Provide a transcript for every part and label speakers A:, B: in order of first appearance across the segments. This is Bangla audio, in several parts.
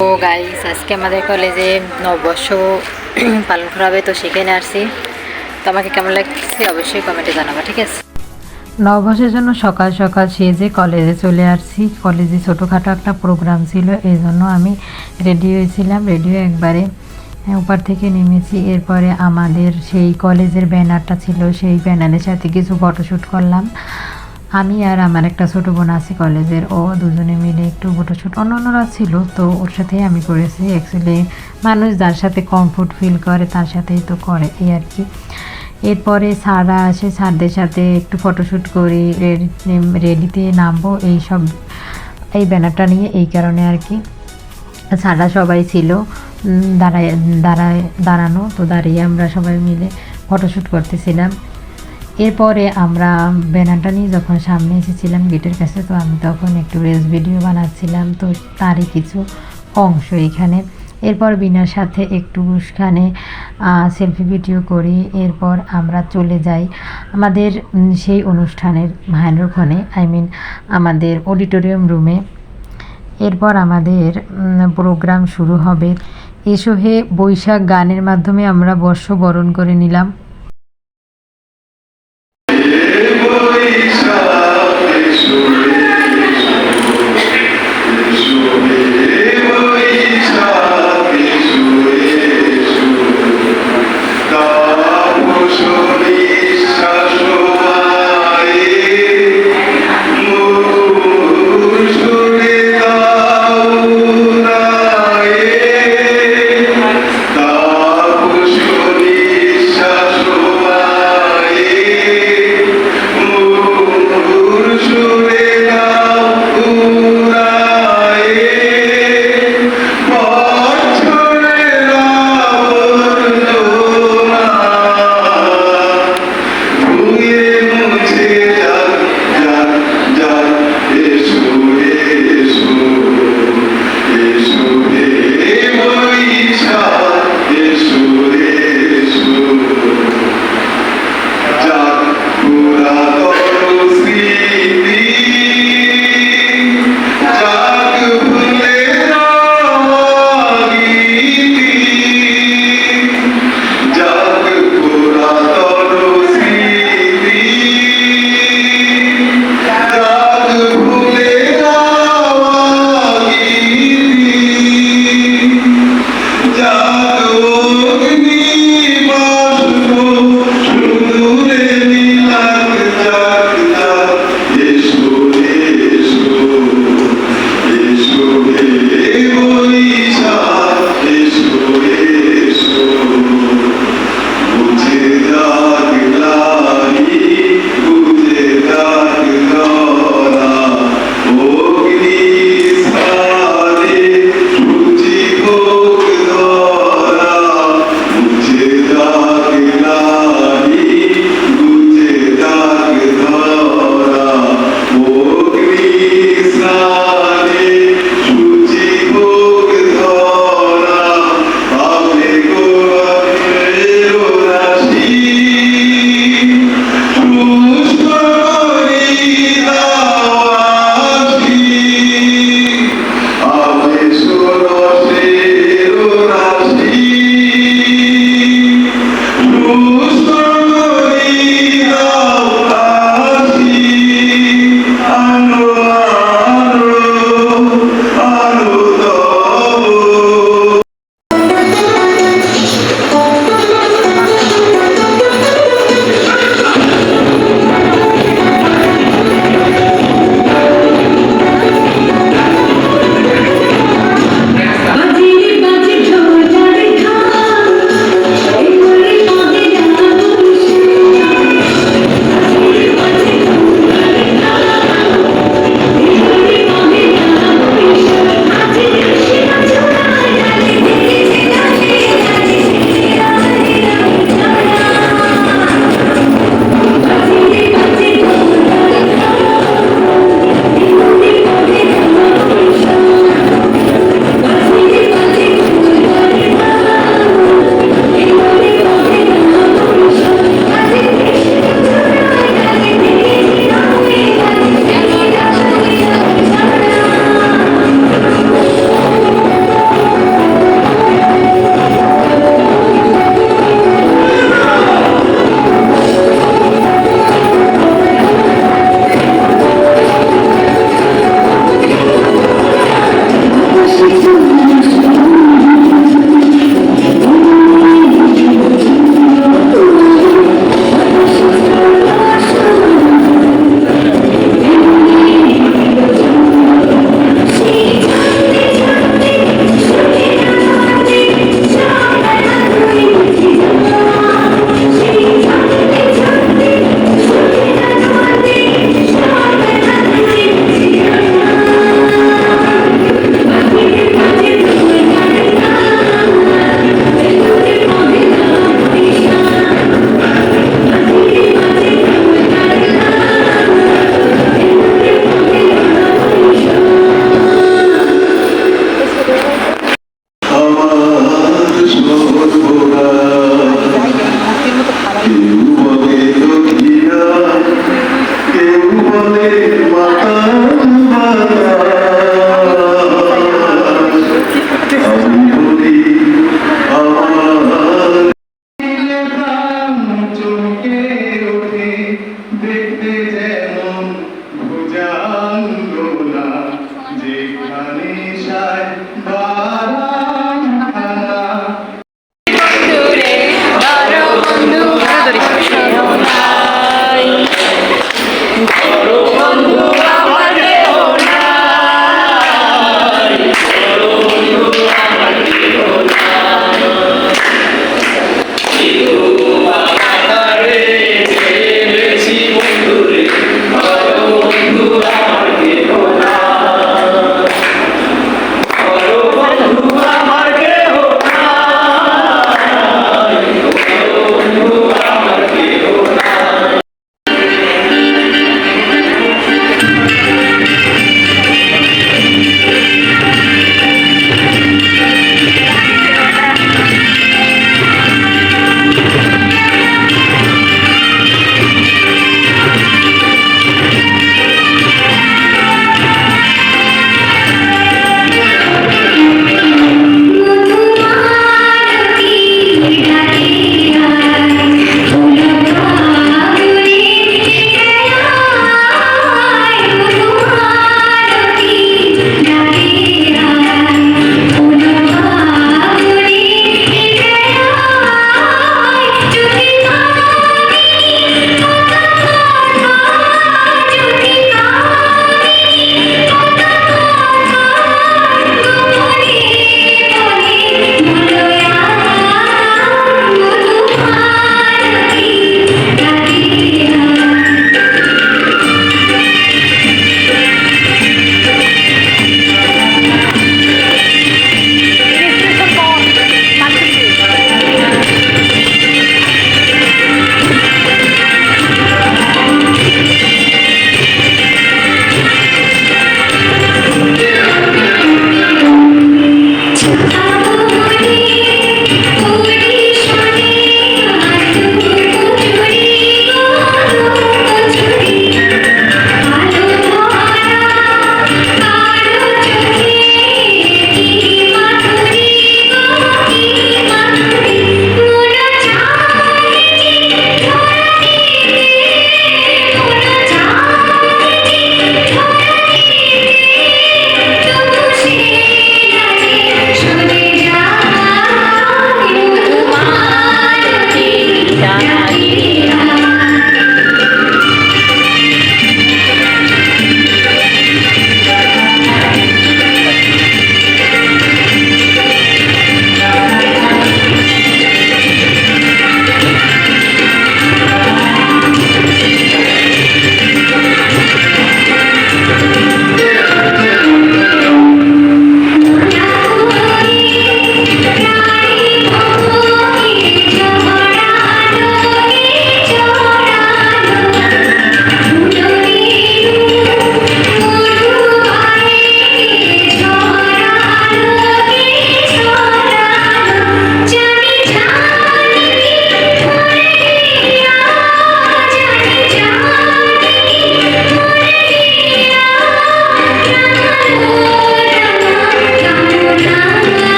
A: তো গাইস আজকে আমাদের কলেজে নববর্ষ পালন করা হবে তো সেখানে আসছি। তো আমাকে কেমন লাগছে অবশ্যই কমেন্টে জানাব ঠিক আছে? নববর্ষের জন্য সকাল সকাল সেজে কলেজে চলে আসছি। কলেজে ছোটোখাটো একটা প্রোগ্রাম ছিল এই জন্য আমি রেডি হয়েছিলাম। রেডি হয়ে একবারে হ্যাঁ, উপর থেকে নেমেছি। এরপরে আমাদের সেই কলেজের ব্যানারটা ছিল সেই ব্যানারের সাথে কিছু ফটোশ্যুট করলাম। আমি আর আমার একটা ছোটো বোন আছে কলেজের, ও দুজনে মিলে একটু ফটোশ্যুট অন্য অন্যরা ছিল, তো ওর সাথেই আমি করেছি অ্যাকচুয়ালি মানুষ যার সাথে কমফোর্ট ফিল করে, তার সাথেই তো করে এই আর কি। এরপরে স্যাররা আসে সারদের সাথে একটু ফটোশ্যুট করি রেডি রেডিতে নামবো, এই সব, এই ব্যানারটা নিয়ে এই কারণে আর কি। স্যাররা সবাই ছিল দাঁড়ায় দাঁড়ায়, দাঁড়ানো, তো দাঁড়িয়ে আমরা সবাই মিলে ফটোশ্যুট করতেছিলাম। এরপরে আমরা ব্যানারটা নিয়ে যখন সামনে এসেছিলাম গেটের কাছে, তো আমি তখন একটু রেস ভিডিও বানাচ্ছিলাম। তো তারই কিছু অংশ এখানে। এরপর বিনার সাথে একটু সেখানে সেলফি ভিডিও করি। এরপর আমরা চলে যাই আমাদের সেই অনুষ্ঠানের মাহেন্দ্রক্ষণে আই মিন আমাদের অডিটোরিয়াম রুমে এরপর আমাদের প্রোগ্রাম শুরু হবে। এসো হে বৈশাখ গানের মাধ্যমে আমরা বর্ষ বরণ করে নিলাম।
B: Krishna.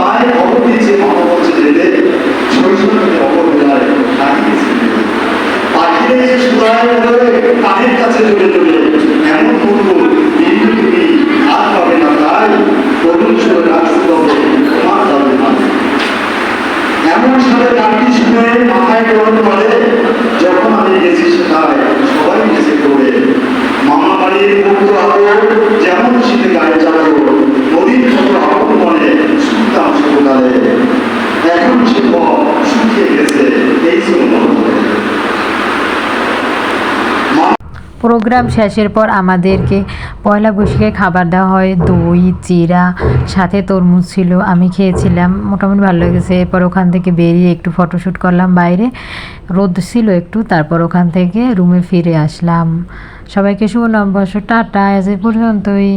A: হয় প্রোগ্রাম শেষের পর আমাদেরকে পয়লা বৈশাখে খাবার দেওয়া হয়, দই চিরা সাথে তরমুজ ছিল, আমি খেয়েছিলাম, মোটামুটি ভালো লেগেছে। এরপর ওখান থেকে বেরিয়ে একটু ফটোশ্যুট করলাম বাইরে, রোদ ছিল একটু, তারপর ওখান থেকে রুমে ফিরে আসলাম। সবাইকে শুভ নববর্ষ টাটা এজ এ পর্যন্তই।